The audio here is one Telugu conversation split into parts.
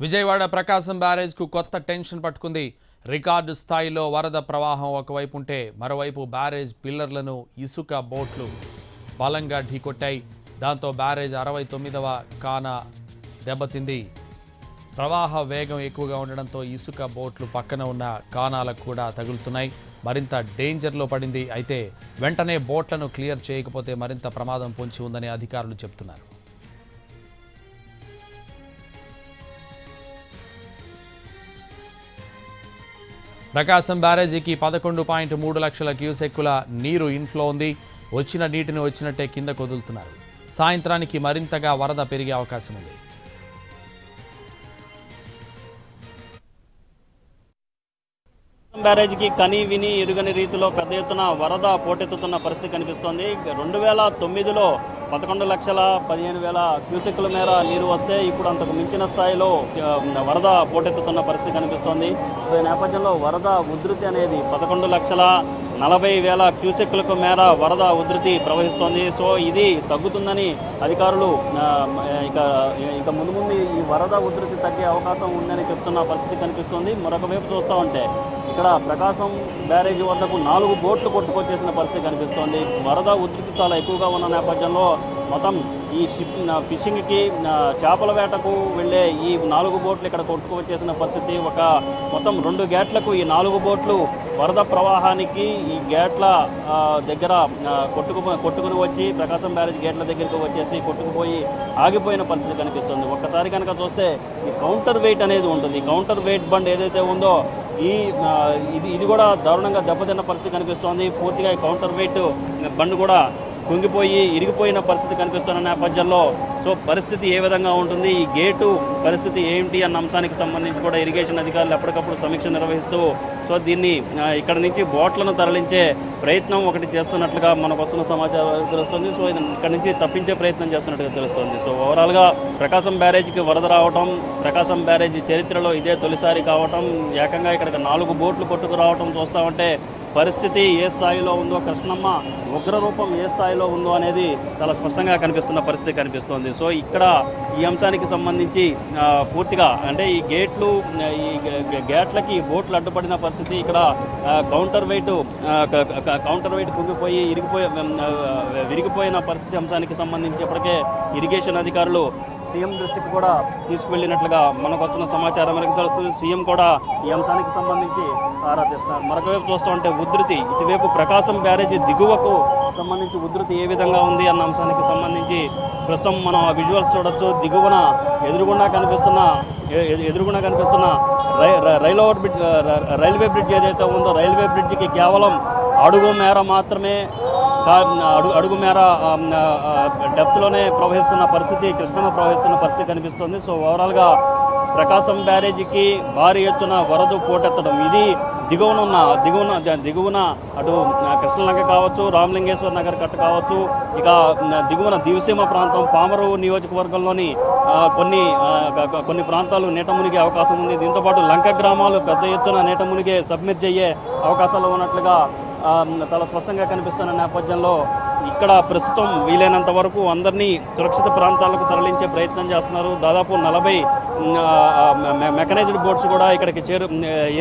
విజయవాడ ప్రకాశం బ్యారేజ్కు కొత్త టెన్షన్ పట్టుకుంది. రికార్డు స్థాయిలో వరద ప్రవాహం ఒకవైపు ఉంటే మరోవైపు బ్యారేజ్ పిల్లర్లను ఇసుక బోట్లు బలంగా ఢీకొట్టాయి. దాంతో బ్యారేజ్ అరవై తొమ్మిదవ కాన దెబ్బతింది. ప్రవాహ వేగం ఎక్కువగా ఉండడంతో ఇసుక బోట్లు పక్కన ఉన్న కానాలకు కూడా తగులుతున్నాయి. మరింత డేంజర్లో పడింది. అయితే వెంటనే బోట్లను క్లియర్ చేయకపోతే మరింత ప్రమాదం పొంచి ఉందని అధికారులు చెబుతున్నారు ప్రకాశం బ్యారేజీకి పదకొండు పాయింట్ మూడు లక్షల క్యూసెక్కుల నీరు ఇన్ఫ్లో ఉంది. వచ్చిన నీటిని వచ్చినట్టే కింద కొదులుతున్నారు. సాయంత్రానికి మరింతగా వరద పెరిగే అవకాశం ఉంది. బ్యారేజ్కి కని విని ఎరుగని రీతిలో పెద్ద ఎత్తున వరద పోటెత్తుతున్న పరిస్థితి కనిపిస్తోంది. రెండు వేల తొమ్మిదిలో పదకొండు లక్షల పదిహేను వేల క్యూసెక్ల మేర నీరు వస్తే ఇప్పుడు అంతకు మించిన స్థాయిలో వరద పోటెత్తుతున్న పరిస్థితి కనిపిస్తోంది. సో ఈ నేపథ్యంలో వరద ఉధృతి అనేది పదకొండు లక్షల నలభై వేల క్యూసెక్లకు మేర వరద ఉధృతి ప్రవహిస్తోంది. సో ఇది తగ్గుతుందని అధికారులు ఇక ఇక ముందు ముందు ఈ వరద ఉధృతి తగ్గే అవకాశం ఉందని చెప్తున్న పరిస్థితి కనిపిస్తోంది. మరొక వైపు చూస్తూ ఉంటే ఇక్కడ ప్రకాశం బ్యారేజీ వద్దకు నాలుగు బోట్లు కొట్టుకొచ్చేసిన పరిస్థితి కనిపిస్తోంది. వరద ఉధృతి చాలా ఎక్కువగా ఉన్న నేపథ్యంలో మొత్తం ఈ షిప్ ఫిషింగ్కి చేపల వేటకు వెళ్ళే ఈ నాలుగు బోట్లు ఇక్కడ కొట్టుకువచ్చేసిన పరిస్థితి. ఒక మొత్తం రెండు గేట్లకు ఈ నాలుగు బోట్లు వరద ప్రవాహానికి ఈ గేట్ల దగ్గర కొట్టుకు కొట్టుకుని వచ్చి ప్రకాశం బ్యారేజ్ గేట్ల దగ్గరికి వచ్చేసి కొట్టుకుపోయి ఆగిపోయిన పరిస్థితి కనిపిస్తుంది. ఒక్కసారి కనుక చూస్తే ఈ కౌంటర్ వెయిట్ అనేది ఉంటుంది. కౌంటర్ వెయిట్ బండ్ ఏదైతే ఉందో ఈ ఇది ఇది కూడా దారుణంగా దెబ్బతిన్న పరిస్థితి కనిపిస్తోంది. పూర్తిగా ఈ కౌంటర్ వెయిట్ బండ్ కూడా కుంగిపోయి ఇరిగిపోయిన పరిస్థితి కనిపిస్తున్న నేపథ్యంలో సో పరిస్థితి ఏ విధంగా ఉంటుంది? ఈ గేటు పరిస్థితి ఏంటి? అన్న అంశానికి సంబంధించి కూడా ఇరిగేషన్ అధికారులు ఎప్పటికప్పుడు సమీక్ష నిర్వహిస్తూ సో దీన్ని ఇక్కడ నుంచి బోట్లను తరలించే ప్రయత్నం ఒకటి చేస్తున్నట్లుగా మనకు వస్తున్న సమాచారం తెలుస్తుంది. సో ఇది ఇక్కడ నుంచి తప్పించే ప్రయత్నం చేస్తున్నట్టుగా తెలుస్తుంది. సో ఓవరాల్గా ప్రకాశం బ్యారేజ్కి వరద రావటం ప్రకాశం బ్యారేజ్ చరిత్రలో ఇదే తొలిసారి కావటం ఏకంగా ఇక్కడికి నాలుగు బోట్లు కొట్టుకు రావటం చూస్తా ఉంటే పరిస్థితి ఏ స్థాయిలో ఉందో కృష్ణమ్మ ఉగ్రరూపం ఏ స్థాయిలో ఉందో అనేది చాలా స్పష్టంగా కనిపిస్తున్న పరిస్థితి కనిపిస్తోంది. సో ఇక్కడ ఈ అంశానికి సంబంధించి పూర్తిగా అంటే ఈ గేట్లు ఈ గేట్లకి బోట్లు అడ్డుపడిన పరిస్థితి ఇక్కడ కౌంటర్ వెయిట్ కౌంటర్ వెయిట్ కుంగిపోయి ఇరిగిపోయి విరిగిపోయిన పరిస్థితి అంశానికి సంబంధించి ఇప్పటికే ఇరిగేషన్ అధికారులు సీఎం దృష్టికి కూడా తీసుకువెళ్ళినట్లుగా మనకు వస్తున్న సమాచారం మనకు తెలుస్తుంది. సీఎం కూడా ఈ అంశానికి సంబంధించి ఆరాధిస్తున్నారు మరొక వైపు చూస్తూ ఉంటే ఉధృతి ఇటువైపు ప్రకాశం బ్యారేజీ దిగువకు సంబంధించి ఉధృతి ఏ విధంగా ఉంది అన్న అంశానికి సంబంధించి ప్రస్తుతం మనం ఆ విజువల్స్ చూడొచ్చు. దిగువన ఎదురుగుండా కనిపిస్తున్న ఎదురుగుండా కనిపిస్తున్న రై రైల్ బ్రిడ్జ్ రైల్వే బ్రిడ్జ్ ఏదైతే ఉందో రైల్వే బ్రిడ్జికి కేవలం అడుగు మేర మాత్రమే అడుగు అడుగు మేర డెప్త్లోనే ప్రవహిస్తున్న పరిస్థితి కృష్ణమ్మ ప్రవహిస్తున్న పరిస్థితి కనిపిస్తుంది. సో ఓవరాల్గా ప్రకాశం బ్యారేజీకి భారీ ఎత్తున వరద పోటెత్తడం. ఇది దిగువన ఉన్న దిగువన దిగువన అటు కృష్ణలంక కావచ్చు రామలింగేశ్వర నగర్ కట్ట కావచ్చు ఇక దిగువన దివసీమ ప్రాంతం పామరు నియోజకవర్గంలోని కొన్ని కొన్ని ప్రాంతాలు నీట మునిగే అవకాశం ఉంది. దీంతోపాటు లంక గ్రామాలు పెద్ద ఎత్తున నీట మునిగే సబ్మిట్ అయ్యే అవకాశాలు ఉన్నట్లుగా చాలా స్పష్టంగా కనిపిస్తున్న నేపథ్యంలో ఇక్కడ ప్రస్తుతం వీలైనంత వరకు అందరినీ సురక్షిత ప్రాంతాలకు తరలించే ప్రయత్నం చేస్తున్నారు. దాదాపు నలభై మెకనైజ్డ్ బోట్స్ కూడా ఇక్కడికి చేరు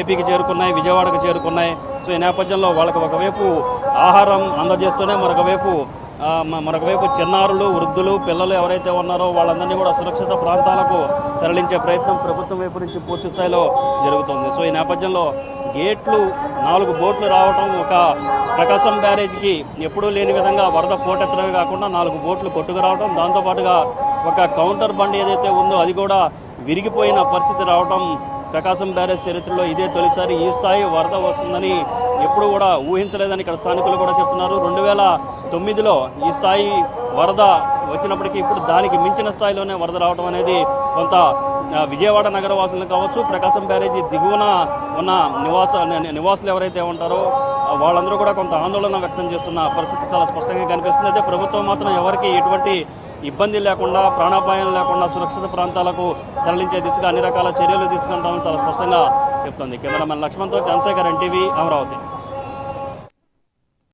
ఏపీకి చేరుకున్నాయి విజయవాడకు చేరుకున్నాయి. సో ఈ నేపథ్యంలో వాళ్ళకి ఒకవైపు ఆహారం అందజేస్తూనే మరొకవైపు మరొకవైపు చిన్నారులు వృద్ధులు పిల్లలు ఎవరైతే ఉన్నారో వాళ్ళందరినీ కూడా సురక్షిత ప్రాంతాలకు తరలించే ప్రయత్నం ప్రభుత్వం వైపు నుంచి పూర్తి స్థాయిలో జరుగుతుంది. సో ఈ నేపథ్యంలో గేట్లు నాలుగు బోట్లు రావటం ఒక ప్రకాశం బ్యారేజ్కి ఎప్పుడూ లేని విధంగా వరద పోటెత్తడమే కాకుండా నాలుగు బోట్లు కొట్టుకు రావడం దాంతోపాటుగా ఒక కౌంటర్ బండి ఏదైతే ఉందో అది కూడా విరిగిపోయిన పరిస్థితి రావటం ప్రకాశం బ్యారేజ్ చరిత్రలో ఇదే తొలిసారి ఈ స్థాయి వరద వస్తుందని ఎప్పుడు కూడా ఊహించలేదని ఇక్కడ స్థానికులు కూడా చెప్తున్నారు. రెండు వేల తొమ్మిదిలో ఈ స్థాయి వరద వచ్చినప్పటికీ ఇప్పుడు దానికి మించిన స్థాయిలోనే వరద రావడం అనేది కొంత విజయవాడ నగరవాసులను కావచ్చు ప్రకాశం బ్యారేజీ దిగువన ఉన్న నివాస నివాసులు ఎవరైతే ఉంటారో వాళ్ళందరూ కూడా కొంత ఆందోళన వ్యక్తం చేస్తున్న పరిస్థితి చాలా స్పష్టంగా కనిపిస్తుంది. అయితే ప్రభుత్వం మాత్రం ఎవరికి ఎటువంటి ఇబ్బంది లేకుండా ప్రాణాపాయం లేకుండా సురక్షిత ప్రాంతాలకు తరలించే దిశగా అన్ని రకాల చర్యలు తీసుకుంటామని చాలా స్పష్టంగా చెప్తుంది. కెమెరామెన్ లక్ష్మణ్తో చంద్రశేఖర్ ఎన్టీవీ అమరావతి.